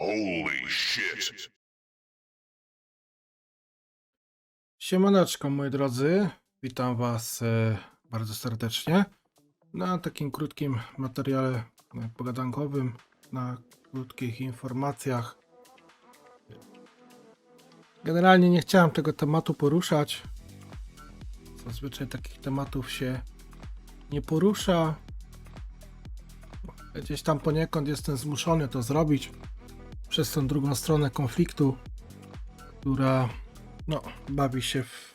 Holy shit. Siemaneczko moi drodzy, witam was e, bardzo serdecznie na takim krótkim materiale e, pogadankowym, na krótkich informacjach. Generalnie nie chciałem tego tematu poruszać. Zazwyczaj takich tematów się nie porusza. Gdzieś tam poniekąd jestem zmuszony to zrobić przez tą drugą stronę konfliktu, która no, bawi się w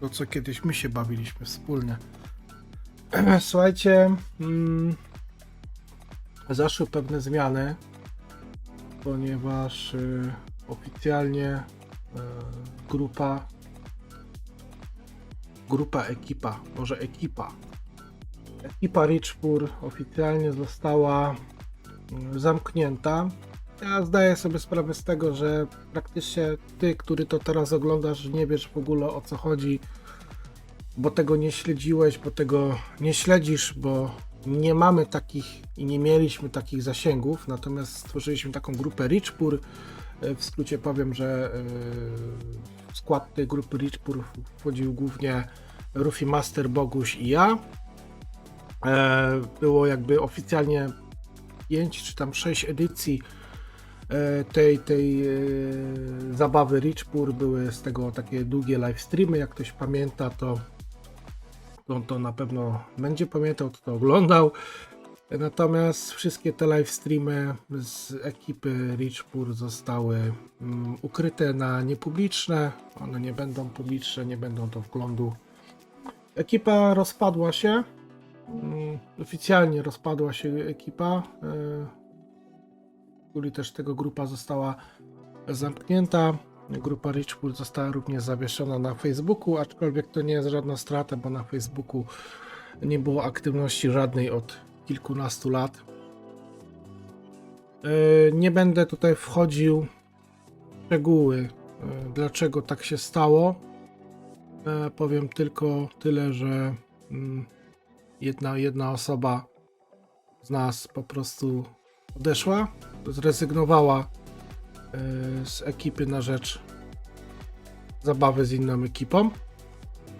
to, co kiedyś my się bawiliśmy wspólnie. Słuchajcie, mm, zaszły pewne zmiany, ponieważ y, oficjalnie y, grupa, grupa ekipa, może ekipa, ekipa Richpur oficjalnie została y, zamknięta ja zdaję sobie sprawę z tego, że praktycznie ty, który to teraz oglądasz, nie wiesz w ogóle o co chodzi, bo tego nie śledziłeś, bo tego nie śledzisz, bo nie mamy takich i nie mieliśmy takich zasięgów, natomiast stworzyliśmy taką grupę Richpur. E, W skrócie powiem, że e, w skład tej grupy Richpur wchodził głównie Rufi Master, Boguś i ja. E, Było jakby oficjalnie 5 czy tam 6 edycji e, tej, tej e, zabawy Richpur były z tego takie długie live streamy. Jak ktoś pamięta, to, to, to na pewno będzie pamiętał, kto to oglądał. Natomiast wszystkie te live streamy z ekipy Richpur zostały mm, ukryte na niepubliczne. One nie będą publiczne, nie będą do wglądu. Ekipa rozpadła się. Mm, Oficjalnie rozpadła się ekipa. e, której też tego grupa została zamknięta. Grupa Richpur została również zawieszona na Facebooku, aczkolwiek to nie jest żadna strata, bo na Facebooku nie było aktywności żadnej od kilkunastu lat. E, Nie będę tutaj wchodził w szczegóły, e, dlaczego tak się stało. E, Powiem tylko tyle, że mm, jedna, jedna osoba z nas po prostu odeszła, zrezygnowała e, z ekipy na rzecz zabawy z inną ekipą.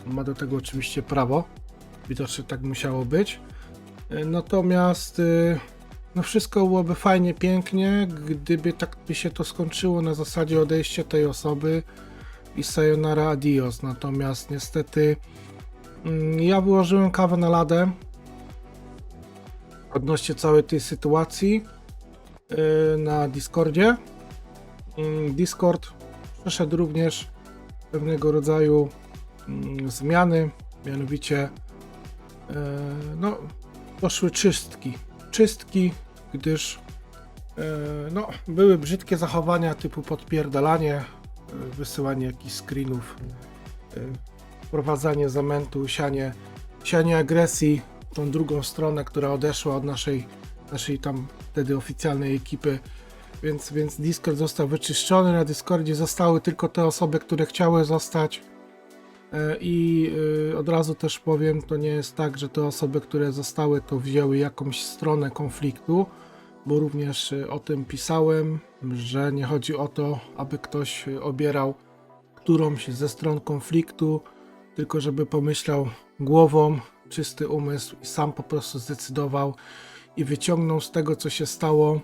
Ma do tego oczywiście prawo. Widocznie tak musiało być. E, Natomiast e, no wszystko byłoby fajnie, pięknie, gdyby tak by się to skończyło na zasadzie odejścia tej osoby i sayonara adios. Natomiast niestety mm, ja wyłożyłem kawę na ladę odnośnie całej tej sytuacji na Discordzie. Mm, Discord przeszedł również pewnego rodzaju mm, zmiany, mianowicie yy, no, poszły czystki. Czystki, gdyż yy, no, były brzydkie zachowania typu podpierdalanie, wysyłanie jakichś screenów, wprowadzanie zamętu, sianie, sianie agresji tą drugą stronę, która odeszła od naszej, naszej tam wtedy oficjalnej ekipy. Więc, więc Discord został wyczyszczony. Na Discordzie zostały tylko te osoby, które chciały zostać. E, I y, od razu też powiem, to nie jest tak, że te osoby, które zostały, to wzięły jakąś stronę konfliktu, bo również y, o tym pisałem, że nie chodzi o to, aby ktoś obierał którąś ze stron konfliktu, tylko żeby pomyślał głową, czysty umysł i sam po prostu zdecydował i wyciągnął z tego, co się stało,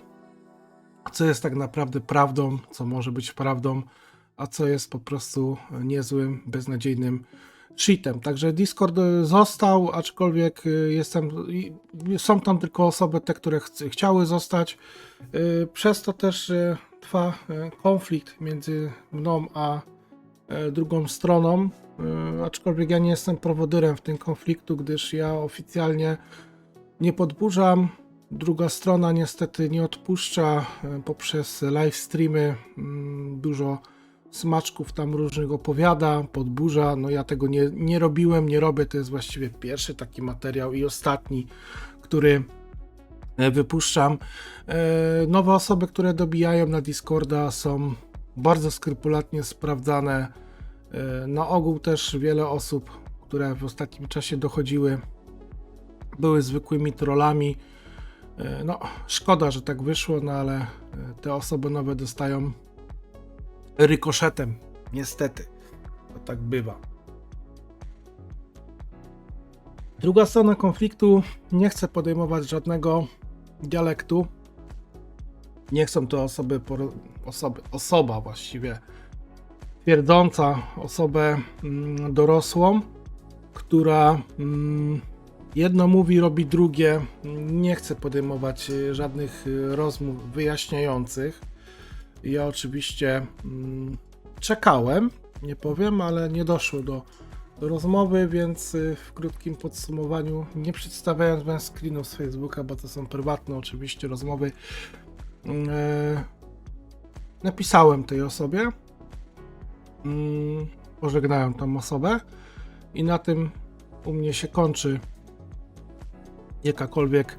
co jest tak naprawdę prawdą, co może być prawdą, a co jest po prostu niezłym, beznadziejnym cheatem. Także Discord y, został, aczkolwiek y, jestem, są tam tylko osoby te, które chc- chciały zostać. Y, Przez to też trwa konflikt między mną a e, drugą stroną, e, aczkolwiek ja nie jestem prowodyrem w tym konfliktu, gdyż ja oficjalnie nie podburzam. Druga strona niestety nie odpuszcza e, poprzez live streamy. mm, Dużo smaczków tam różnych opowiada, podburza. No ja tego nie, nie robiłem, nie robię. To jest właściwie pierwszy taki materiał i ostatni, który e, wypuszczam. E, Nowe osoby, które dobijają na Discorda są bardzo skrupulatnie sprawdzane. Na ogół też wiele osób, które w ostatnim czasie dochodziły, były zwykłymi trollami. E, No, szkoda, że tak wyszło, no ale e, te osoby nowe dostają rykoszetem. Niestety, to tak bywa. Druga strona konfliktu nie chce podejmować żadnego dialektu. Nie chcą to osoby, osoby osoba właściwie twierdząca osobę mm, dorosłą, która mm, jedno mówi, robi drugie. Nie chce podejmować y, żadnych y, rozmów wyjaśniających. Ja oczywiście mm, czekałem, nie powiem, ale nie doszło do, rozmowy, więc y, w krótkim podsumowaniu, nie przedstawiając wam screenów z Facebooka, bo to są prywatne oczywiście rozmowy, mm, e, napisałem tej osobie, mm, pożegnałem tą osobę i na tym u mnie się kończy jakakolwiek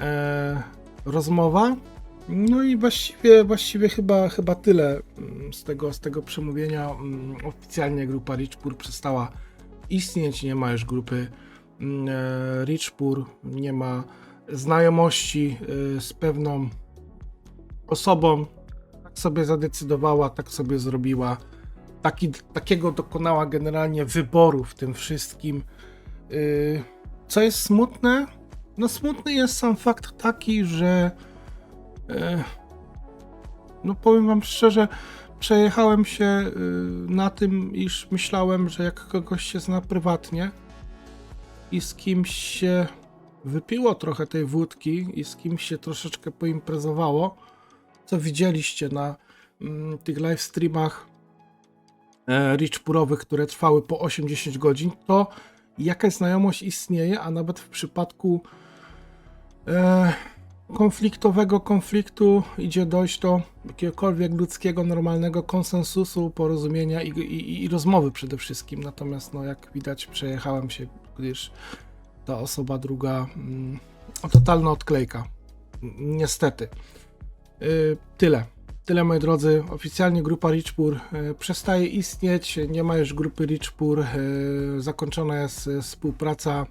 e, rozmowa. No i właściwie, właściwie chyba, chyba tyle mm, z tego, z tego przemówienia. Mm, Oficjalnie grupa Richpur przestała istnieć, nie ma już grupy mm, e, Richpur, nie ma znajomości e, z pewną osobą. Tak sobie zadecydowała, tak sobie zrobiła. Taki, takiego dokonała generalnie wyboru w tym wszystkim. Yy, Co jest smutne? No smutny jest sam fakt taki, że e, no powiem wam szczerze, przejechałem się y, na tym, iż myślałem, że jak kogoś się zna prywatnie i z kimś się wypiło trochę tej wódki i z kimś się troszeczkę poimprezowało, co widzieliście na mm, tych live streamach e, które trwały po 8-10 godzin, to jakaś znajomość istnieje, a nawet w przypadku e, konfliktowego konfliktu idzie dojść do jakiegokolwiek ludzkiego, normalnego konsensusu, porozumienia i, i, i rozmowy przede wszystkim. Natomiast, no, jak widać, przejechałem się, gdyż ta osoba druga, mm, totalna odklejka. Niestety. Y, tyle. Tyle, moi drodzy. Oficjalnie grupa Richpur y, przestaje istnieć. Nie ma już grupy Richpur. Zakończona jest współpraca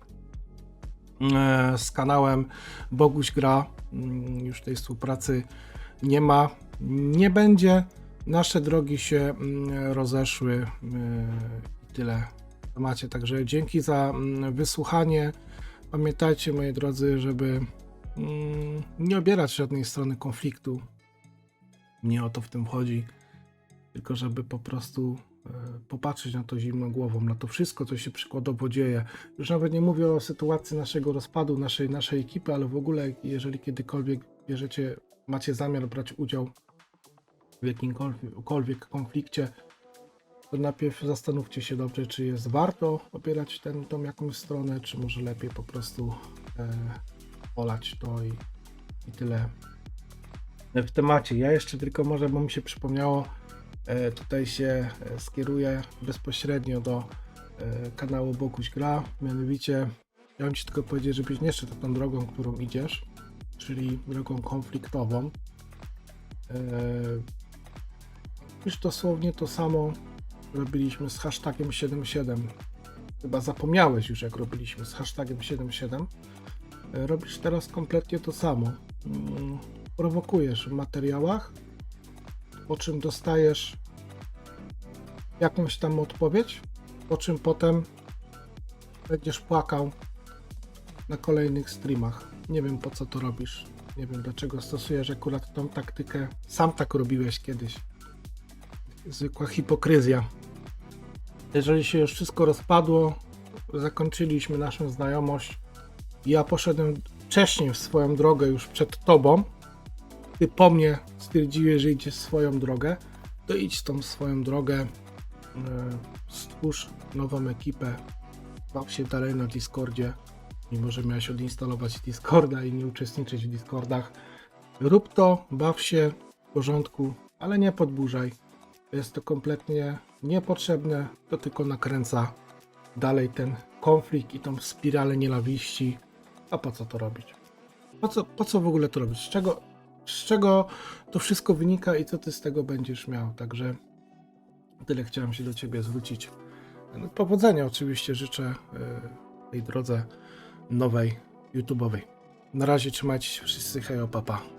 z kanałem Boguś Gra. Mm, Już tej współpracy nie ma. Nie będzie. Nasze drogi się mm, rozeszły. y, i Tyle w temacie. Także dzięki za mm, wysłuchanie. Pamiętajcie, moi drodzy, żeby nie obierać żadnej strony konfliktu. Nie o to w tym chodzi, tylko żeby po prostu e, popatrzeć na to zimną głową, na to wszystko, co się przykładowo dzieje. Już nawet nie mówię o sytuacji naszego rozpadu, naszej, naszej ekipy, ale w ogóle, jeżeli kiedykolwiek bierzecie, macie zamiar brać udział w jakimkolwiek konflikcie, to najpierw zastanówcie się dobrze, czy jest warto opierać ten, tą jakąś stronę, czy może lepiej po prostu e, olać to i, i tyle w temacie. Ja jeszcze tylko może, bo mi się przypomniało, tutaj się e, skieruję bezpośrednio do e, kanału Boguś Gra. Mianowicie, mam Ci tylko powiedzieć, żebyś nie szedł tą drogą, którą idziesz, czyli drogą konfliktową. E, Już dosłownie to samo robiliśmy z hashtagiem 77. Chyba zapomniałeś już, jak robiliśmy z hashtagiem 77. E, Robisz teraz kompletnie to samo. Mm, prowokujesz w materiałach, po czym dostajesz jakąś tam odpowiedź, po czym potem będziesz płakał na kolejnych streamach. Nie wiem po co to robisz. Nie wiem dlaczego stosujesz akurat tą taktykę. Sam tak robiłeś kiedyś. Zwykła hipokryzja. Jeżeli się już wszystko rozpadło, zakończyliśmy naszą znajomość. Ja poszedłem wcześniej w swoją drogę już przed tobą, ty po mnie stwierdziłeś, że idziesz swoją drogę, to idź tą swoją drogę, e, stwórz nową ekipę, baw się dalej na Discordzie, mimo że miałeś odinstalować Discorda i nie uczestniczyć w Discordach. Rób to, baw się w porządku, ale nie podburzaj. Jest to kompletnie niepotrzebne, to tylko nakręca dalej ten konflikt i tą spiralę nienawiści. A po co to robić? Po co, po co w ogóle to robić? Z czego, z czego to wszystko wynika i co ty z tego będziesz miał? Także tyle chciałem się do ciebie zwrócić. No, Powodzenia oczywiście życzę y, tej drodze nowej YouTube'owej. Na razie trzymajcie się wszyscy, hej, papa.